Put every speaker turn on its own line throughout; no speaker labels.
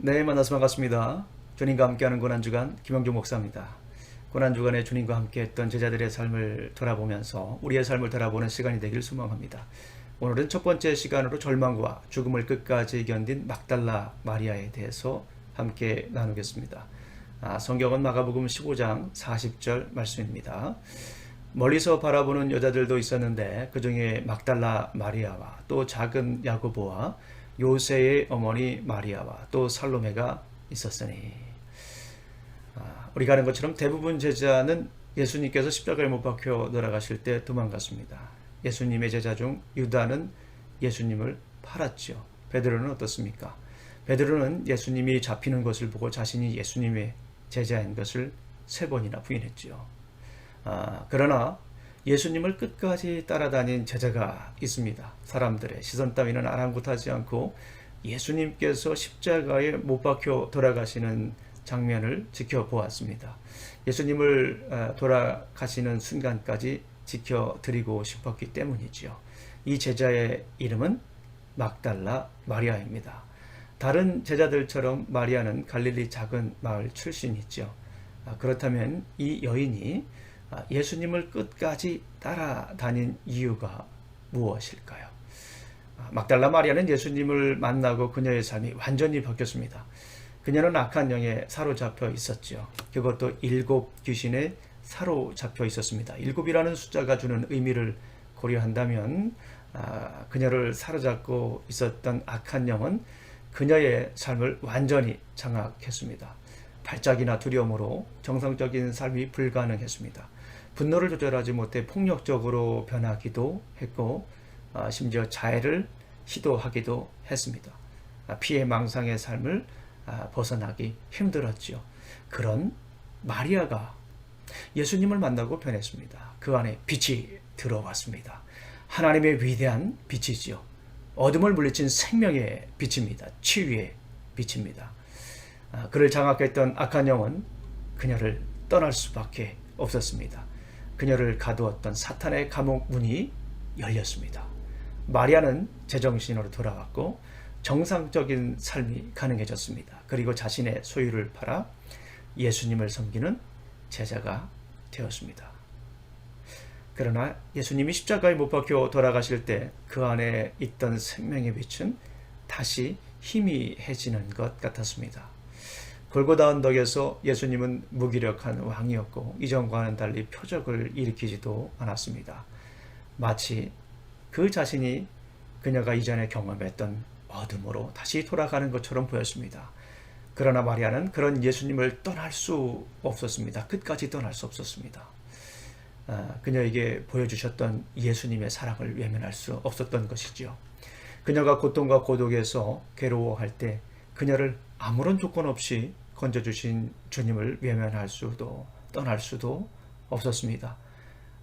네, 만나서 반갑습니다. 주님과 함께하는 고난주간 김영주 목사입니다. 고난주간에 주님과 함께했던 제자들의 삶을 돌아보면서 우리의 삶을 돌아보는 시간이 되길 소망합니다. 오늘은 첫 번째 시간으로 절망과 죽음을 끝까지 견딘 막달라 마리아에 대해서 함께 나누겠습니다. 아, 성경은 마가복음 15장 40절 말씀입니다. 멀리서 바라보는 여자들도 있었는데 그 중에 막달라 마리아와 또 작은 야고보와 요새의 어머니 마리아와 또 살로메가 있었으니 아, 우리가 아는 것처럼 대부분 제자는 예수님께서 십자가에 못 박혀 돌아가실 때 도망갔습니다. 예수님의 제자 중 유다는 예수님을 팔았죠. 베드로는 어떻습니까? 베드로는 예수님이 잡히는 것을 보고 자신이 예수님의 제자인 것을 세 번이나 부인했지요. 아, 그러나 예수님을 끝까지 따라다닌 제자가 있습니다. 사람들의 시선 따위는 아랑곳하지 않고 예수님께서 십자가에 못 박혀 돌아가시는 장면을 지켜보았습니다. 예수님을 아, 돌아가시는 순간까지 지켜드리고 싶었기 때문이지요. 이 제자의 이름은 막달라 마리아입니다. 다른 제자들처럼 마리아는 갈릴리 작은 마을 출신이죠. 아, 그렇다면 이 여인이 아, 예수님을 끝까지 따라다닌 이유가 무엇일까요? 아, 막달라 마리아는 예수님을 만나고 그녀의 삶이 완전히 바뀌었습니다. 그녀는 악한 영에 사로잡혀 있었죠. 그것도 일곱 귀신에 사로잡혀 있었습니다. 일곱이라는 숫자가 주는 의미를 고려한다면 아, 그녀를 사로잡고 있었던 악한 영은 그녀의 삶을 완전히 장악했습니다. 발작이나 두려움으로 정상적인 삶이 불가능했습니다. 분노를 조절하지 못해 폭력적으로 변하기도 했고 아, 심지어 자해를 시도하기도 했습니다. 아, 피해 망상의 삶을 아, 벗어나기 힘들었지요. 그런 마리아가 예수님을 만나고 변했습니다. 그 안에 빛이 들어왔습니다. 하나님의 위대한 빛이지요. 어둠을 물리친 생명의 빛입니다. 치유의 빛입니다. 아, 그를 장악했던 악한 영은 그녀를 떠날 수밖에 없었습니다. 그녀를 가두었던 사탄의 감옥 문이 열렸습니다. 마리아는 제정신으로 돌아왔고 정상적인 삶이 가능해졌습니다. 그리고 자신의 소유를 팔아 예수님을 섬기는 제자가 되었습니다. 그러나 예수님이 십자가에 못 박혀 돌아가실 때 그 안에 있던 생명의 빛은 다시 희미해지는 것 같았습니다. 골고다 언덕에서 예수님은 무기력한 왕이었고 이전과는 달리 표적을 일으키지도 않았습니다. 마치 그 자신이 그녀가 이전에 경험했던 어둠으로 다시 돌아가는 것처럼 보였습니다. 그러나 마리아는 그런 예수님을 떠날 수 없었습니다. 끝까지 떠날 수 없었습니다. 아, 그녀에게 보여주셨던 예수님의 사랑을 외면할 수 없었던 것이지요. 그녀가 고통과 고독에서 괴로워할 때 그녀를 아무런 조건 없이 건져주신 주님을 외면할 수도 떠날 수도 없었습니다.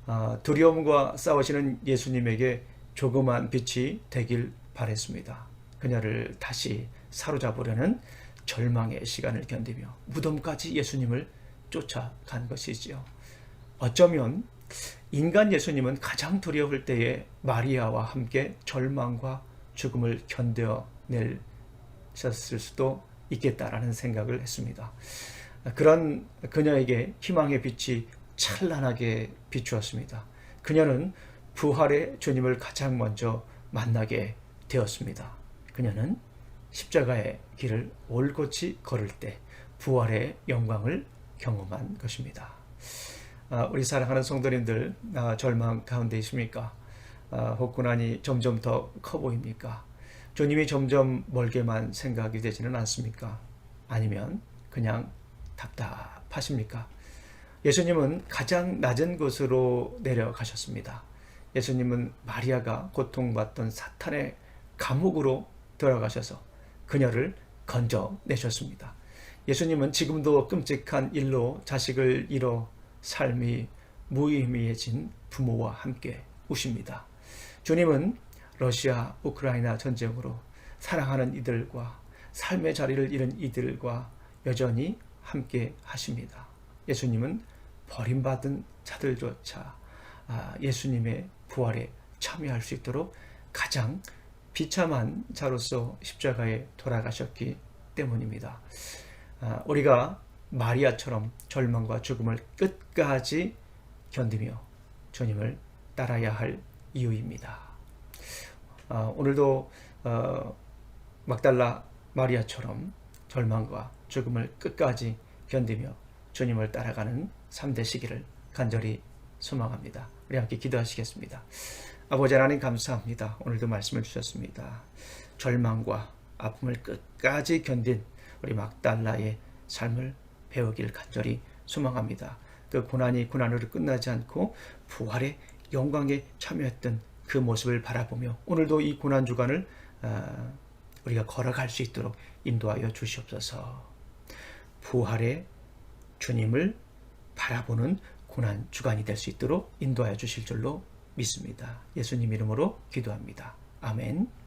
아, 두려움과 싸우시는 예수님에게 조그만 빛이 되길 바랬습니다. 그녀를 다시 사로잡으려는 절망의 시간을 견디며 무덤까지 예수님을 쫓아간 것이지요. 어쩌면 인간 예수님은 가장 두려울 때에 마리아와 함께 절망과 죽음을 견뎌낼 셨을 수도 있겠다라는 생각을 했습니다. 그런 그녀에게 희망의 빛이 찬란하게 비추었습니다. 그녀는 부활의 주님을 가장 먼저 만나게 되었습니다. 그녀는 십자가의 길을 올곧이 걸을 때 부활의 영광을 경험한 것입니다. 아, 우리 사랑하는 성도님들 아, 절망 가운데 있습니까? 아, 혹고난이 점점 더 커 보입니까? 주님이 점점 멀게만 생각이 되지는 않습니까? 아니면 그냥 답답하십니까? 예수님은 가장 낮은 곳으로 내려가셨습니다. 예수님은 마리아가 고통받던 사탄의 감옥으로 돌아가셔서 그녀를 건져내셨습니다. 예수님은 지금도 끔찍한 일로 자식을 잃어 삶이 무의미해진 부모와 함께 우십니다. 주님은 러시아 우크라이나 전쟁으로 사랑하는 이들과 삶의 자리를 잃은 이들과 여전히 함께 하십니다. 예수님은 버림받은 자들조차 아, 예수님의 부활에 참여할 수 있도록 가장 비참한 자로서 십자가에 돌아가셨기 때문입니다. 아, 우리가 마리아처럼 절망과 죽음을 끝까지 견디며 주님을 따라야 할 이유입니다. 아, 오늘도 어, 막달라 마리아처럼 절망과 죽음을 끝까지 견디며 주님을 따라가는 3대 시기를 간절히 소망합니다. 우리 함께 기도하시겠습니다. 아버지 하나님 감사합니다. 오늘도 말씀을 주셨습니다. 절망과 아픔을 끝까지 견딘 우리 막달라의 삶을 배우길 간절히 소망합니다. 그 고난이 고난으로 끝나지 않고 부활의 영광에 참여했던 그 모습을 바라보며 오늘도 이 고난 주간을 아, 우리가 걸어갈 수 있도록 인도하여 주시옵소서. 부활의 주님을 바라보는 고난 주간이 될 수 있도록 인도하여 주실 줄로 믿습니다. 예수님 이름으로 기도합니다. 아멘.